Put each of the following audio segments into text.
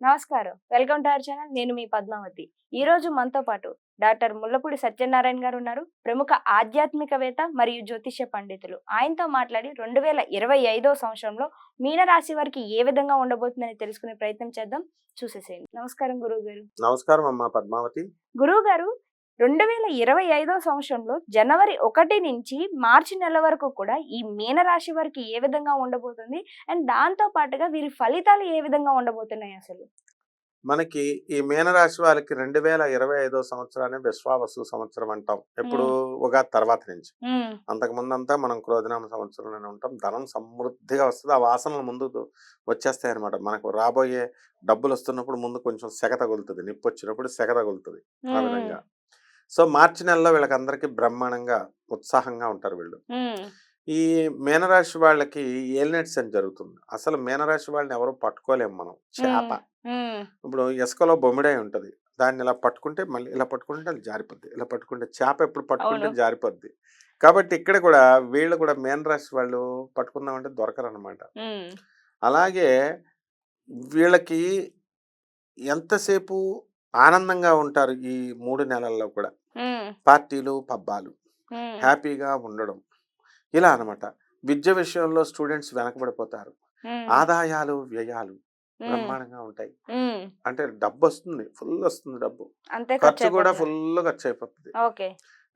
నమస్కారం. Welcome to our channel. నేను మీ పద్మావతి. ఈ రోజు మనతో పాటు డాక్టర్ ముల్లపూడి సత్యనారాయణ గారు ఉన్నారు. ప్రముఖ ఆధ్యాత్మికవేత్త మరియు జ్యోతిష్య పండితులు. ఆయనతో మాట్లాడి రెండు వేల ఇరవై ఐదో సంవత్సరంలో మీనరాశి వారికి ఏ విధంగా ఉండబోతుందని తెలుసుకునే ప్రయత్నం చేద్దాం. చూసేసేయండి. నమస్కారం గురువు గారు నమస్కారం అమ్మా పద్మావతి. గురువు గారు రెండు వేల ఇరవై ఐదో సంవత్సరంలో జనవరి ఒకటి నుంచి మార్చి నెల వరకు కూడా ఈ మీనరాశి వారికి ఏ విధంగా ఉండబోతుంది? అండ్ దాంతో పాటుగా వీరి ఫలితాలు ఏ విధంగా ఉండబోతున్నాయి అసలు? మనకి ఈ మీనరాశి వాళ్ళకి రెండు వేల ఇరవై ఐదో సంవత్సరాన్ని విశ్వావసు సంవత్సరం అంటాం. ఎప్పుడు ఉగాది తర్వాత నుంచి. అంతకు ముందంతా మనం క్రోధనామ సంవత్సరంలోనే ఉంటాం. ధనం సమృద్ధిగా వస్తుంది. ఆ వాసనలు ముందు వచ్చేస్తాయి అనమాట మనకు రాబోయే డబ్బులు వస్తున్నప్పుడు ముందు కొంచెం సెగ తగులుతుంది. నిప్పు వచ్చినప్పుడు సెగ తగులుతుంది. ఆ విధంగా. సో మార్చి నెలలో వీళ్ళకందరికీ బ్రహ్మాండంగా ఉత్సాహంగా ఉంటారు వీళ్ళు. ఈ మీనరాశి వాళ్ళకి ఏలినట్స్ అని జరుగుతుంది. అసలు మీనరాశి వాళ్ళని ఎవరు పట్టుకోలేము మనం. చేప. ఇప్పుడు ఇసుకలో బొమ్మిడై ఉంటది. దాన్ని ఇలా పట్టుకుంటే మళ్ళీ ఇలా పట్టుకుంటే అది జారిపోద్ది. ఇలా పట్టుకుంటే చేప ఎప్పుడు పట్టుకుంటే. జారిపోద్ది. కాబట్టి ఇక్కడ కూడా వీళ్ళు కూడా మేన్ రాశి వాళ్ళు పట్టుకుందామంటే దొరకరు అనమాట అలాగే వీళ్ళకి ఎంతసేపు ఆనందంగా ఉంటారు ఈ మూడు నెలల్లో కూడా. పార్టీలు పబ్బాలు. హ్యాపీగా ఉండడం. ఇలా అన్నమాట. విద్య విషయంలో స్టూడెంట్స్ వెనకబడిపోతారు. ఆదాయాలు వ్యయాలు బ్రహ్మాండంగా ఉంటాయి. అంటే డబ్బు వస్తుంది ఫుల్ వస్తుంది డబ్బు. ఖర్చు కూడా. ఫుల్ ఖర్చు అయిపోతుంది.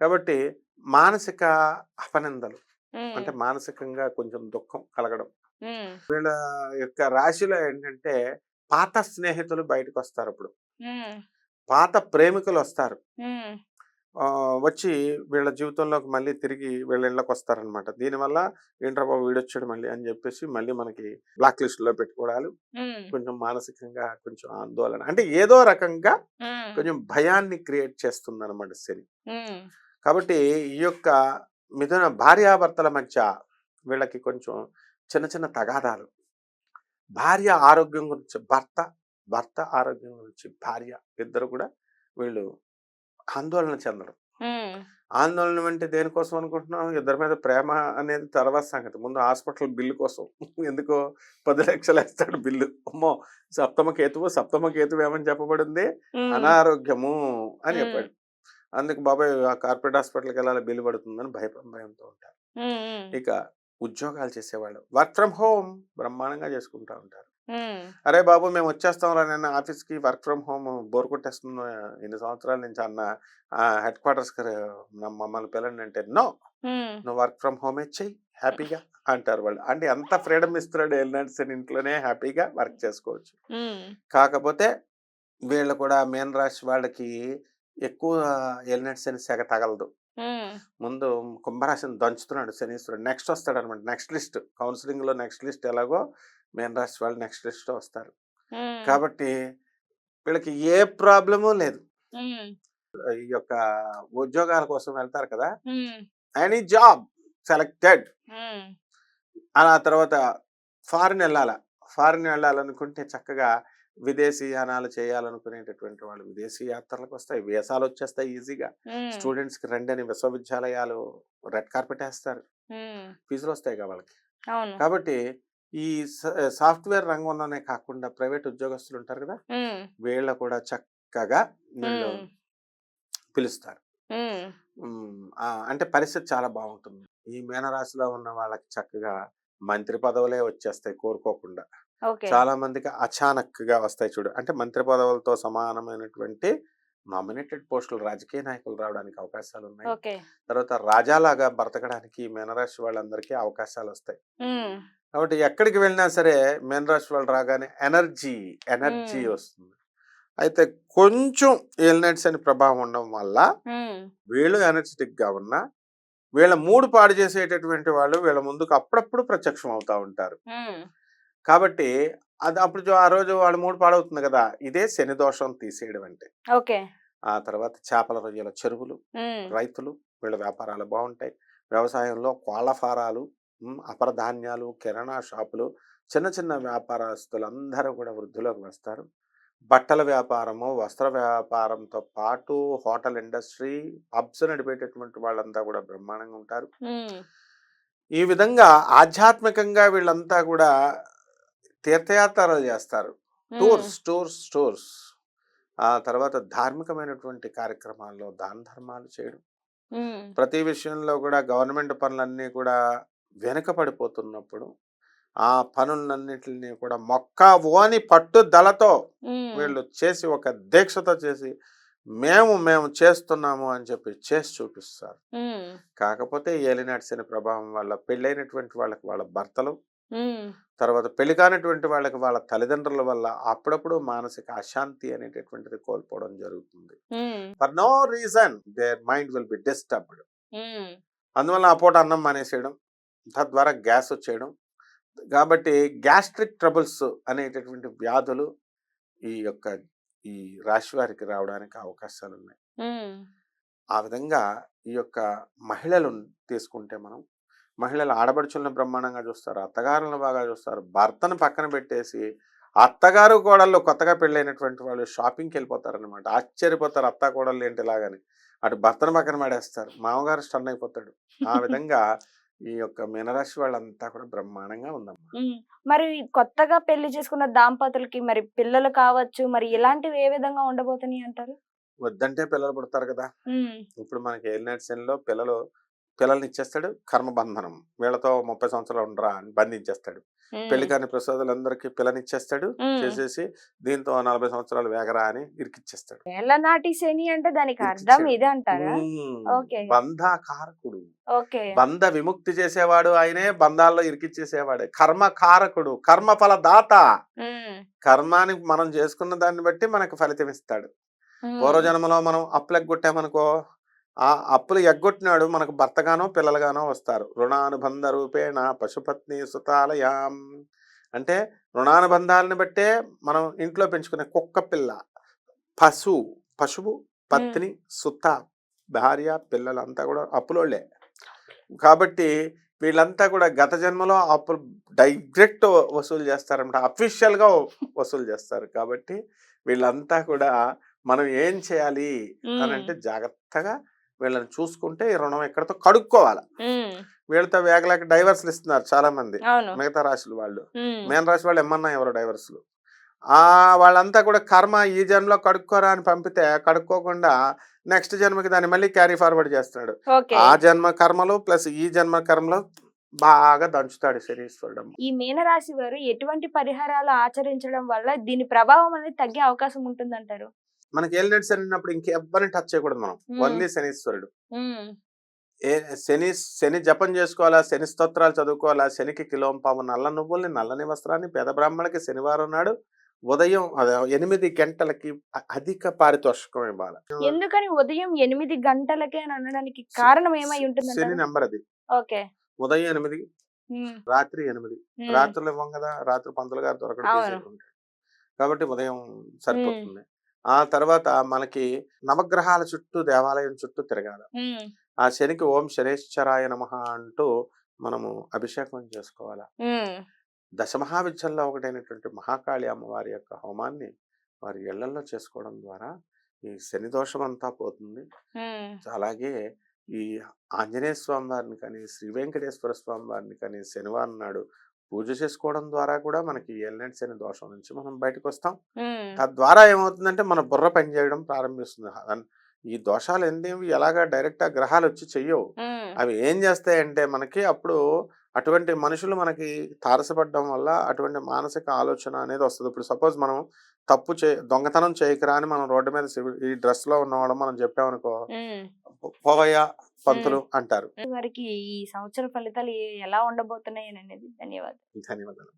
కాబట్టి మానసిక అపనిందలు అంటే మానసికంగా కొంచెం దుఃఖం కలగడం. వీళ్ళ యొక్క రాశిలో ఏంటంటే పాత స్నేహితులు బయటకు వస్తారు ఇప్పుడు ఉమ్, పాత ప్రేమికులు వస్తారు వచ్చి వీళ్ళ జీవితంలోకి మళ్ళీ తిరిగి వీళ్ళ ఇళ్ళకి వస్తారనమాట దీనివల్ల ఏంట్రా బాబు వీడొచ్చాడు మళ్ళీ అని చెప్పేసి మళ్ళీ మనకి బ్లాక్ లిస్ట్లో పెట్టుకోవడాలు కొంచెం మానసికంగా కొంచెం ఆందోళన. అంటే ఏదో రకంగా కొంచెం భయాన్ని క్రియేట్ చేస్తుంది అనమాట శని కాబట్టి ఈ యొక్క మిథున భార్యాభర్తల మధ్య వీళ్ళకి కొంచెం చిన్న చిన్న తగాదాలు. భార్య ఆరోగ్యం గురించి భర్త భర్త ఆరోగ్యం గురించి భార్య ఇద్దరు కూడా వీళ్ళు ఆందోళన చెందడం. ఆందోళన అంటే దేనికోసం అనుకుంటున్నాం? ఇద్దరి మీద ప్రేమ అనేది తర్వాత సంగతి. ముందు హాస్పిటల్ బిల్లు కోసం. ఎందుకో పది లక్షలు వేస్తాడు బిల్లు. అమ్మో! సప్తమ కేతువు సప్తమ కేతువు ఏమని చెప్పబడింది? అనారోగ్యము అని. చెప్పాడు. అందుకు బాబాయ్ ఆ కార్పొరేట్ హాస్పిటల్కి వెళ్ళాలి బిల్లు పడుతుందని భయ భయంతో ఉంటారు. ఇక ఉద్యోగాలు చేసేవాళ్ళు. వర్క్ ఫ్రమ్ హోమ్ బ్రహ్మాండంగా చేసుకుంటా ఉంటారు. అరే బాబు మేము వచ్చేస్తాం రా నేను ఆఫీస్కి వర్క్ ఫ్రమ్ హోమ్ బోర్ కొట్టేస్తున్నా ఇన్ని సంవత్సరాల నుంచి అన్న హెడ్ క్వార్టర్స్కి మమ్మల్ని పిల్లండి అంటే నో నువ్వు వర్క్ ఫ్రమ్ హోమే చెయ్యి హ్యాపీగా అంటారు వాళ్ళు. అంటే ఎంత ఫ్రీడమ్ ఇస్తున్నాడు ఎల్నట్స్ ఇంట్లోనే హ్యాపీగా వర్క్ చేసుకోవచ్చు. కాకపోతే వీళ్ళు కూడా మేన్ రాశి వాళ్ళకి ఎక్కువ ఎల్నట్స్ అని సెగ తగలదు. ముందు కుంభరాశిని దంచుతున్నాడు శనీశ్వరుడు. నెక్స్ట్ వస్తాడు అనమాట నెక్స్ట్ లిస్ట్. కౌన్సిలింగ్లో నెక్స్ట్ లిస్ట్ ఎలాగో మేన్ రాశి వాళ్ళు నెక్స్ట్ లిస్ట్ వస్తారు. కాబట్టి వీళ్ళకి ఏ ప్రాబ్లము లేదు. ఈ యొక్క ఉద్యోగాల కోసం వెళ్తారు కదా! Any job selected. అలా తర్వాత ఫారిన్ వెళ్ళాలా? ఫారిన్ వెళ్ళాలనుకుంటే చక్కగా విదేశీయానాలు చేయాలనుకునేటటువంటి వాళ్ళు విదేశీ యాత్రలకు వస్తాయి వీసాలు వచ్చేస్తాయి ఈజీగా. స్టూడెంట్స్కి రండి అని విశ్వవిద్యాలయాలు రెడ్ కార్పెట్ వేస్తారు ఫీజులు వస్తాయి కదా వాళ్ళకి. కాబట్టి ఈ సాఫ్ట్వేర్ రంగంలోనే కాకుండా ప్రైవేట్ ఉద్యోగస్తులు ఉంటారు కదా వీళ్ళ కూడా చక్కగా వీళ్ళు పిలుస్తారు. అంటే పరిస్థితి చాలా బాగుంటుంది. ఈ మీనరాశిలో ఉన్న వాళ్ళకి చక్కగా మంత్రి పదవులే వచ్చేస్తాయి కోరుకోకుండా. చాలా మందికి అచానక్గా వస్తాయి చూడు. అంటే మంత్రి పదవులతో సమానమైనటువంటి నామినేటెడ్ పోస్టులు రాజకీయ నాయకులు రావడానికి అవకాశాలు ఉన్నాయి తర్వాత రాజాలాగా బ్రతకడానికి మీనరాశి వాళ్ళందరికీ అవకాశాలు వస్తాయి కాబట్టి ఎక్కడికి వెళ్ళినా సరే మీనరాశి వాళ్ళు రాగానే ఎనర్జీ ఎనర్జీ. వస్తుంది. అయితే కొంచెం ఎల్నైట్స్ అని ప్రభావం ఉండడం వల్ల వీళ్ళు ఎనర్జెటిక్గా ఉన్నా వీళ్ళ మూడు పాడు చేసేటటువంటి వాళ్ళు వీళ్ళ ముందుకు అప్పుడప్పుడు ప్రత్యక్షం అవుతా ఉంటారు కాబట్టి అది అప్పుడు ఆ రోజు వాళ్ళ మూడు పాడవుతుంది కదా! ఇదే శని దోషం తీసేయడం అంటే ఓకే. ఆ తర్వాత చేపల రొయ్యల చెరువులు రైతులు వీళ్ళ వ్యాపారాలు బాగుంటాయి వ్యవసాయంలో కోళ్ళ ఫారాలు ఉమ్, అపర ధాన్యాలు కిరాణా షాపులు చిన్న చిన్న వ్యాపారస్తులు అందరూ కూడా వృద్ధిలోకి వస్తారు. బట్టల వ్యాపారము వస్త్ర వ్యాపారంతో పాటు హోటల్ ఇండస్ట్రీ పబ్స్ నడిపేటటువంటి వాళ్ళంతా కూడా బ్రహ్మాండంగా ఉంటారు. ఈ విధంగా ఆధ్యాత్మికంగా వీళ్ళంతా కూడా తీర్థయాత్రలు చేస్తారు. Tours tours tours. ఆ తర్వాత ధార్మికమైనటువంటి కార్యక్రమాల్లో దాన ధర్మాలు చేయడం. ప్రతి విషయంలో కూడా గవర్నమెంట్ పనులన్నీ కూడా వెనుకపడిపోతున్నప్పుడు ఆ పనులన్నిటిని కూడా మొక్క ఓని పట్టుదలతో వీళ్ళు చేసి ఒక దీక్షతో చేసి మేము మేము చేస్తున్నాము అని చెప్పి చేసి చూపిస్తారు. కాకపోతే ఏలినాటి శని ప్రభావం వల్ల పెళ్ళైనటువంటి వాళ్ళకి వాళ్ళ భర్తలు తర్వాత పెళ్ళి కానిటువంటి వాళ్ళకి వాళ్ళ తల్లిదండ్రుల వల్ల అప్పుడప్పుడు మానసిక అశాంతి అనేటటువంటిది కోల్పోవడం జరుగుతుంది. For no reason their mind will be disturbed. అందువల్ల ఆ పూట అన్నం మానేసేయడం తద్వారా గ్యాస్ వచ్చేయడం. కాబట్టి గ్యాస్ట్రిక్ ట్రబుల్స్ అనేటటువంటి వ్యాధులు ఈ యొక్క ఈ రాశి వారికి రావడానికి అవకాశాలు ఉన్నాయి ఆ విధంగా ఈ యొక్క మహిళలు తీసుకుంటే మనం మహిళలు ఆడబడుచులను బ్రహ్మాండంగా చూస్తారు అత్తగారులను బాగా చూస్తారు. భర్తను పక్కన పెట్టేసి అత్తగారు కోడళ్ళు కొత్తగా పెళ్ళైనటువంటి వాళ్ళు షాపింగ్కి వెళ్ళిపోతారు అనమాట ఆశ్చర్యపోతారు అత్త కోడళ్ళు ఏంటి ఇలాగని అటు భర్తను పక్కన పడేస్తారు. మామగారు స్టన్ అయిపోతాడు. ఆ విధంగా ఈ యొక్క మీనరాశి వాళ్ళంతా కూడా బ్రహ్మాండంగా ఉందమ్మా. మరి కొత్తగా పెళ్ళి చేసుకున్న దాంపతులకి మరి పిల్లలు కావచ్చు మరి ఇలాంటివి ఏ విధంగా ఉండబోతున్నాయి అంటారు? వద్దంటే పిల్లలు పుడతారు కదా. ఇప్పుడు మనకి ఏలినాటి శనిలో పిల్లలు పిల్లల్ని ఇచ్చేస్తాడు కర్మబంధనం వీళ్ళతో ముప్పై సంవత్సరాలు ఉండరా అని బంధించేస్తాడు. పెళ్ళి కాని ప్రసాదులందరికీ పిల్లనిచ్చేస్తాడు. చేసేసి దీంతో నలభై సంవత్సరాలు వేగరా అని ఇరికిచ్చేస్తాడు. అంటే దానికి అర్థం. ఇదే అంటారా. బంధకారకుడు. బంధ విముక్తి చేసేవాడు ఆయనే బంధాల్లో ఇరికిచ్చేసేవాడే. కర్మ కారకుడు కర్మ ఫల దాత మనం చేసుకున్న దాన్ని బట్టి మనకు ఫలితం ఇస్తాడు. పూర్వజన్మలో మనం అప్పులు ఎగ్గొట్టామనుకో ఆ అప్పులు ఎగ్గొట్టినాడు మనకు భర్తగానో పిల్లలుగానో వస్తారు. రుణానుబంధ రూపేణ పశుపత్ని సుతాలయాం. అంటే రుణానుబంధాలను బట్టే మనం ఇంట్లో పెంచుకునే కుక్క పిల్ల పశు పశువు పత్ని సుత భార్య పిల్లలంతా కూడా అప్పులోళ్ళే. కాబట్టి వీళ్ళంతా కూడా గత జన్మలో అప్పులు డైరెక్ట్ వసూలు చేస్తారన్నమాట. అఫీషియల్గా వసూలు చేస్తారు. కాబట్టి వీళ్ళంతా కూడా మనం ఏం చేయాలి అని అంటే జాగ్రత్తగా వీళ్ళని చూసుకుంటే ఈ రుణం ఎక్కడితో కడుక్కోవాలి. వీళ్ళతో వేగలేక డైవర్స్లు ఇస్తున్నారు చాలా మంది మిగతా రాశులు వాళ్ళు. మేన రాశి వాళ్ళు ఏమన్నా ఎవరు డైవర్స్లు. ఆ వాళ్ళంతా కూడా కర్మ ఈ జన్మలో కడుక్కోరా అని పంపితే కడుక్కోకుండా నెక్స్ట్ జన్మకి దాన్ని మళ్ళీ క్యారీ ఫార్వర్డ్ చేస్తున్నాడు. ఆ జన్మ కర్మలు ప్లస్ ఈ జన్మ కర్మలు బాగా దంచుతాడు శనీశ్వరుడు ఈ మీనరాశి వారు ఎటువంటి పరిహారాలు ఆచరించడం వల్ల దీని ప్రభావం అనేది తగ్గే అవకాశం ఉంటుందంటారు? మనకి ఏలినట్స్ అన్నప్పుడు ఇంకెవ్వరిని టచ్ చేయకూడదు మనం. ఓన్లీ శనీశ్వరుడు. ఏ శని శని జపం చేసుకోవాలా శని స్తోత్రాలు చదువుకోవాలా శనికి కిలోం పాము నల్ల నువ్వుల్ని నల్లని వస్త్రాన్ని పేద బ్రాహ్మణులకి శనివారం నాడు ఉదయం ఎనిమిది గంటలకి అధిక పారితోషికం ఇవ్వాలి. ఎందుకని ఉదయం ఎనిమిది గంటలకే అని అనడానికి కారణం ఏమై శని ఉంటుందంటారు నెంబర్ అది ఓకే. ఉదయం ఎనిమిది రాత్రి ఎనిమిది. రాత్రులు ఇవ్వం కదా రాత్రి పంతులు గారు దొరకడం కాబట్టి ఉదయం సరిపోతుంది. ఆ తర్వాత మనకి నవగ్రహాల చుట్టూ దేవాలయం చుట్టూ తిరగాలి. ఆ శనికి ఓం శనేశ్వరాయ నమ అంటూ మనము అభిషేకం చేసుకోవాలి. దశమహావిద్యల్లో ఒకటైనటువంటి మహాకాళి అమ్మవారి యొక్క హోమాన్ని వారి ఇళ్ళలో చేసుకోవడం ద్వారా ఈ శని దోషం అంతా పోతుంది అలాగే ఈ ఆంజనేయ స్వామి వారిని కానీ శ్రీ వెంకటేశ్వర స్వామి వారిని కానీ శనివారం నాడు పూజ చేసుకోవడం ద్వారా కూడా మనకి ఎల్నెట్ శని దోషం నుంచి మనం బయటకు వస్తాం తద్వారా ఏమవుతుందంటే మన బుర్ర పనిచేయడం ప్రారంభిస్తుంది. అన్- ఈ దోషాలు ఏంటివి ఎలాగా డైరెక్ట్ గ్రహాలు వచ్చి చెయ్యవు. అవి ఏం చేస్తాయంటే మనకి అప్పుడు అటువంటి మనుషులు మనకి తారసపడడం వల్ల అటువంటి మానసిక ఆలోచన అనేది వస్తుంది. ఇప్పుడు సపోజ్ మనం తప్పు చే దొంగతనం చేయకరా అని మనం రోడ్డు మీద ఈ డ్రెస్లో ఉన్నవాడు మనం చెప్పామనుకో. పోవయ్య పంతులు అంటారు. వారికి ఈ సంవత్సర ఫలితాలు ఎలా ఉండబోతున్నాయి అనేది ధన్యవాదాలు. ధన్యవాదాలు.